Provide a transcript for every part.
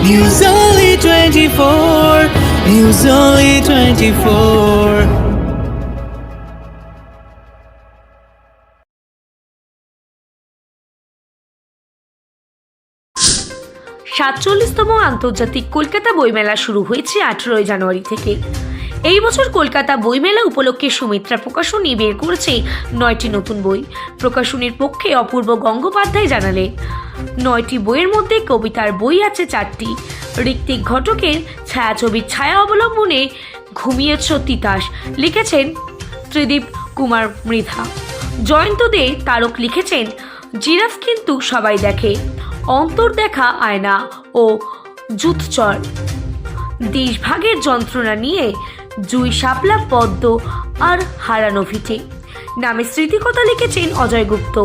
News Only 24. News Only 24. সাতচল্লিশতম আন্তর্জাতিক কলকাতা বইমেলা শুরু হয়েছে আঠেরোই জানুয়ারি থেকে এই বছর কলকাতা বইমেলা উপলক্ষে সুমিত্রা প্রকাশনী বের করেছে নয়টি নতুন বই প্রকাশনীর পক্ষে অপূর্ব গঙ্গোপাধ্যায় জানালেন নয়টি বইয়ের মধ্যে কবিতার বই আছে চারটি। ঋত্বিক ঘটকের ছায়াছবির ছায়া অবলম্বনে ঘুমিয়েছ তিতাস, লিখেছেন ত্রিদীপ কুমার মৃধা। জয়ন্ত দে তারক লিখেছেন, জিরাফ কিন্তু সবাই দেখে, অন্তর দেখা আয়না ও জুথচর দেশভাগের যন্ত্রণা নিয়ে জুই শাপলা পদ্ম আর হারানো ভিটে। নামে স্মৃতিকথা লিখেছেন অজয় গুপ্ত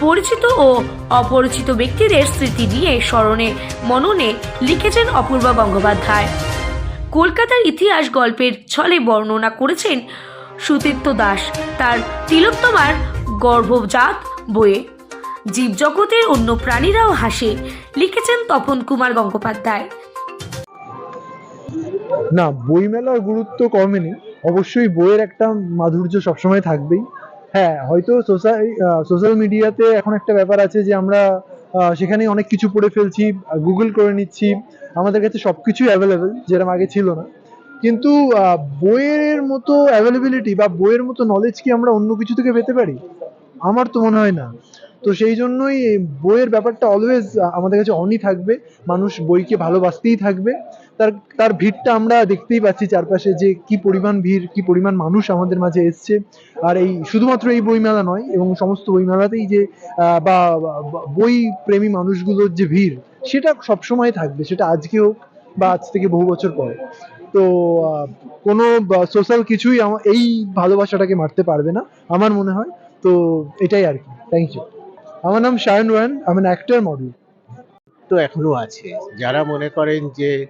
পরিচিত ও অপরিচিত ব্যক্তিদের স্মৃতি নিয়ে স্মরণে মননে লিখেছেন অপূর্বা গঙ্গোপাধ্যায়। কলকাতার ইতিহাস গল্পের ছলে বর্ণনা করেছেন সুতীর্থ দাস। তার তিলোত্তমার গর্ভজাত বইয়ে জীবজগতের অন্য প্রাণীরাও হাসে লিখেছেন তপন কুমার গঙ্গোপাধ্যায়। না, বইমেলার গুরুত্ব কমেনি। অবশ্যই বইয়ের একটা মাধুর্য সবসময় থাকবেই। হ্যাঁ হয়তো সোশ্যাল সোশ্যাল মিডিয়াতে এখন একটা ব্যাপার আছে যে আমরা সেখানে অনেক কিছু পড়ে ফেলছি গুগল করে নিচ্ছি, আমাদের কাছে সব কিছুই অ্যাভেলেবেল যেরকম আগে ছিল না। কিন্তু বইয়ের মতো অ্যাভেলেবিলিটি বা বইয়ের মতো নলেজ কি আমরা অন্য কিছু থেকে পেতে পারি? আমার তো মনে হয় না। তো সেই জন্যই বইয়ের ব্যাপারটা অলওয়েজ আমাদের কাছে অনই থাকবে, মানুষ বইকে ভালোবাসতেই থাকবে। তার তার ভিড়টা আমরা দেখতেই পাচ্ছি চারপাশে যে কি পরিমাণ ভিড়, কি পরিমাণ মানুষ আমাদের মাঝে এসছে। আর এই শুধুমাত্র এই বইমেলা নয়, এবং সমস্ত বইমেলাতেই যে বা বই প্রেমী মানুষগুলোর যে ভিড়, সেটা সবসময় থাকবে, সেটা আজকে হোক বা আজ থেকে বহু বছর পরে। তো কোনো সোশ্যাল কিছুই এই ভালোবাসাটাকে মারতে পারবে না, আমার মনে হয়। তো, এটাই আর কি। থ্যাংক ইউ আমার নাম শায়ন রয়ান আমি অ্যাক্টর মডেল তো এখনও আছে। যারা মনে করেন যে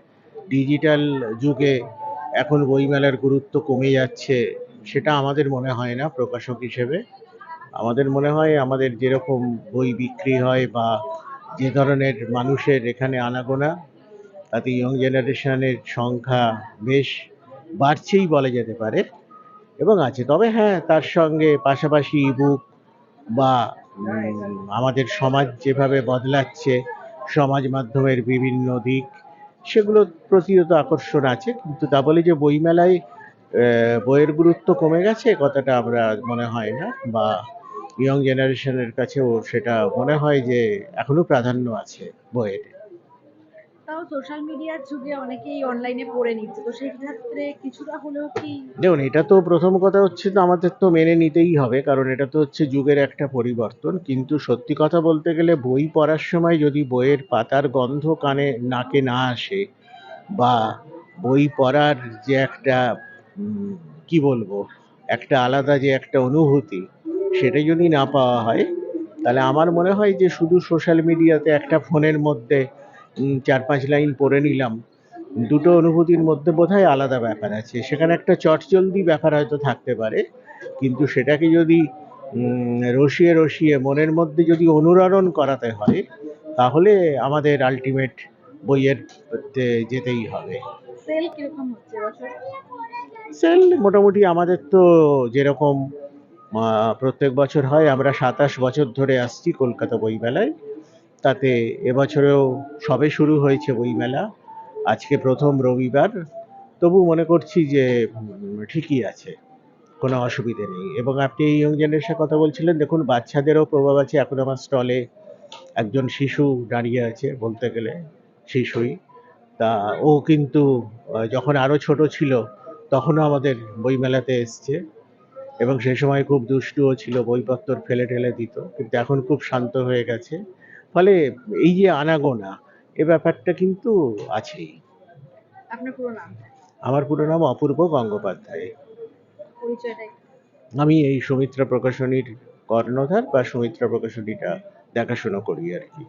ডিজিটাল যুগে এখন বইমেলার গুরুত্ব কমে যাচ্ছে, সেটা আমাদের মনে হয় না, প্রকাশক হিসেবে। আমাদের মনে হয় আমাদের যেরকম বই বিক্রি হয় বা যে ধরনের মানুষের এখানে আনাগোনা, তাতে ইয়ং জেনারেশনের সংখ্যা বেশ বাড়ছেই বলা যেতে পারে। এবং আছে। তবে হ্যাঁ তার সঙ্গে পাশাপাশি ইবুক বা আমাদের সমাজ যেভাবে বদলাচ্ছে সমাজ মাধ্যমের বিভিন্ন দিক সেগুলোর প্রতিও তো আকর্ষণ আছে। কিন্তু তা বলে যে বইমেলায় বইয়ের গুরুত্ব কমে গেছে কথাটা আমরা মনে হয় না বা ইয়ং জেনারেশনের কাছেও সেটা মনে হয় যে এখনও প্রাধান্য আছে বইয়ের। তাও সোশ্যাল মিডিয়ার যুগে অনেকেই অনলাইনে পড়ে নিচ্ছে। তো সেই ক্ষেত্রে কিছুটা হলেও কি দেখুন, এটা তো প্রথম কথা হচ্ছে তো আমাদের তো মেনে নিতেই হবে, কারণ এটা তো হচ্ছে যুগের একটা পরিবর্তন। কিন্তু সত্যি কথা বলতে গেলে বই পড়ার সময় যদি বইয়ের পাতার গন্ধ কানে, নাকে না আসে, বা বই পড়ার যে একটা কি বলব, একটা আলাদা যে একটা অনুভূতি, সেটা যদি না পাওয়া হয়, তাহলে আমার মনে হয় যে শুধু সোশ্যাল মিডিয়াতে একটা ফোনের মধ্যে চার পাঁচ লাইন পড়ে নিলাম। দুটো অনুভূতির মধ্যে বোধহয় আলাদা ব্যাপার আছে। সেখানে একটা চটজলদি ব্যাপার হয়তো থাকতে পারে কিন্তু সেটাকে যদি রসিয়ে রসিয়ে মনের মধ্যে যদি অনুরণন করাতে হয় তাহলে আমাদের আলটিমেট বইয়ের যেতেই হবে। সেল মোটামুটি আমাদের তো যেরকম প্রত্যেক বছর হয় আমরা সাতাশ বছর ধরে আসছি কলকাতা বইমেলায়। তাতে এবছরেও সবে শুরু হয়েছে বইমেলা আজকে প্রথম রবিবার। তবু মনে করছি যে ঠিকই আছে, কোনো অসুবিধে নেই। এবং আপনি এই ইয়ং জেনারেশনের কথা বলছিলেন, দেখুন, বাচ্চাদেরও প্রভাব আছে। এখন আমার স্টলে একজন শিশু দাঁড়িয়ে আছে, বলতে গেলে শিশুই। তা ও কিন্তু যখন আরও ছোট ছিল, তখনও আমাদের বইমেলাতে এসছে। এবং সে সময় খুব দুষ্টুও ছিল, বইপত্র ফেলে ঠেলে দিত। কিন্তু এখন খুব শান্ত হয়ে গেছে। ফলে এই যে আনাগোনা এ ব্যাপারটা কিন্তু আছেই। আপনার পুরো নাম? আমার পুরো নাম অপূর্ব গঙ্গোপাধ্যায়। আমি এই সুমিত্রা প্রকাশনীর কর্ণধার বা সুমিত্রা প্রকাশনীটা দেখাশোনা করি আর কি।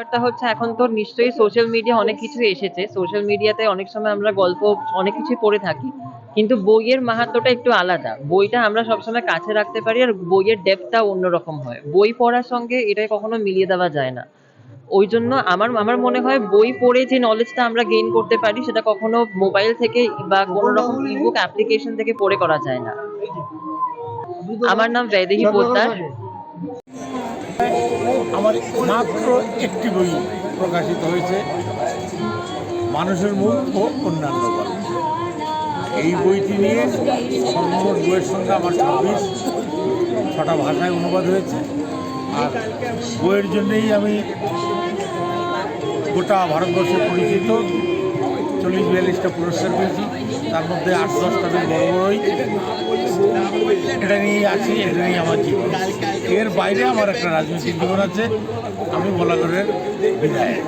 ব্যাপারটা হচ্ছে এখন তো নিশ্চয়ই সোশ্যাল মিডিয়া অনেক কিছু এসেছে। সোশ্যাল মিডিয়াতে অনেক সময় আমরা গল্প অনেক কিছু পড়ে থাকি। কিন্তু বইয়ের মাহাত্ম্যটা একটু আলাদা। বইটা আমরা সবসময় কাছে রাখতে পারি আর বইয়ের ডেপথটা অন্যরকম হয়। বই পড়ার সঙ্গে এটা কখনো মিলিয়ে দেওয়া যায় না। ওই জন্য আমার আমার মনে হয় বই পড়ে যে নলেজটা আমরা গেইন করতে পারি সেটা কখনো মোবাইল থেকে বা কোনো রকম ইবুক অ্যাপ্লিকেশন থেকে পড়ে করা যায় না। আমার নাম বৈদেহী পোদ্দার। আমার মাত্র একটি বই প্রকাশিত হয়েছে, মানুষের মুখ ও অন্যান্য গল্প। এই বইটি নিয়ে সর্বমোট বইয়ের সঙ্গে আমার ছাব্বিশ, ছটা ভাষায় অনুবাদ হয়েছে। আর বইয়ের জন্যেই আমি গোটা ভারতবর্ষে পরিচিত, চল্লিশ বিয়াল্লিশটা পুরস্কার পেয়েছি। তার মধ্যে আট দশটা বড় বড়ই এটা নিয়েই আছি, এটা নিয়ে আমার জীবন। এর বাইরে আমার একটা রাজনৈতিক জীবন আছে। আমি বলাগড়ের বিধায়ক।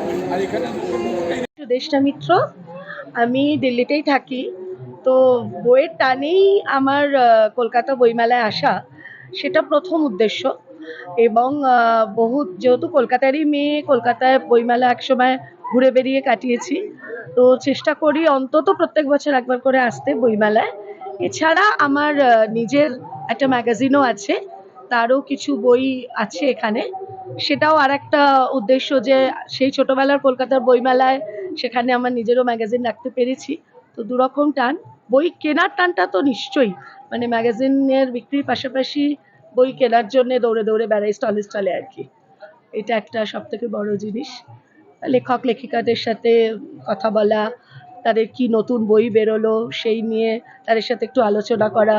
সুদেষ্টা মিত্র আমি দিল্লিতেই থাকি। তো বইয়ের টানেই আমার কলকাতা বইমেলায় আসা সেটা প্রথম উদ্দেশ্য। এবং আহ, বহু যেহেতু কলকাতারই মেয়ে কলকাতায় বইমেলা একসময় ঘুরে বেরিয়ে কাটিয়েছি। তো চেষ্টা করি অন্তত প্রত্যেক বছর একবার করে আসতে বইমেলায়। এছাড়া আমার নিজের একটা ম্যাগাজিনও আছে। তারও কিছু বই আছে এখানে। সেটাও আর একটা উদ্দেশ্য যে সেই ছোটবেলার কলকাতার বইমেলায় সেখানে আমার নিজেরও ম্যাগাজিন রাখতে পেরেছি। তো দুরকম টান। বই কেনার টানটা তো নিশ্চয়ই। মানে ম্যাগাজিনের বিক্রির পাশাপাশি বই কেনার জন্য দৌড়ে দৌড়ে বেড়াই স্টলে স্টলে আর কি। এটা একটা সব থেকে বড় জিনিস। লেখক, লেখিকাদের সাথে কথা বলা, তাদের কি নতুন বই বেরোলো সেই নিয়ে তাদের সাথে একটু আলোচনা করা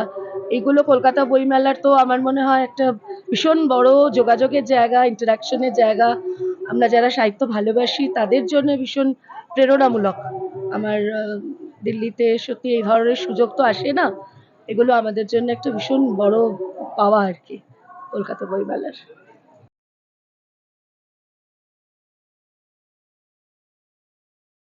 এইগুলো কলকাতা বইমেলার তো আমার মনে হয় একটা ভীষণ বড় যোগাযোগের জায়গা ইন্টারাকশনের জায়গা। আমরা যারা সাহিত্য ভালোবাসি, তাদের জন্য ভীষণ প্রেরণামূলক। আমার দিল্লিতে সত্যি এই ধরনের সুযোগ তো আসে না। এগুলো আমাদের জন্য একটা ভীষণ বড় পাওয়া আর কি, কলকাতা বইমেলার।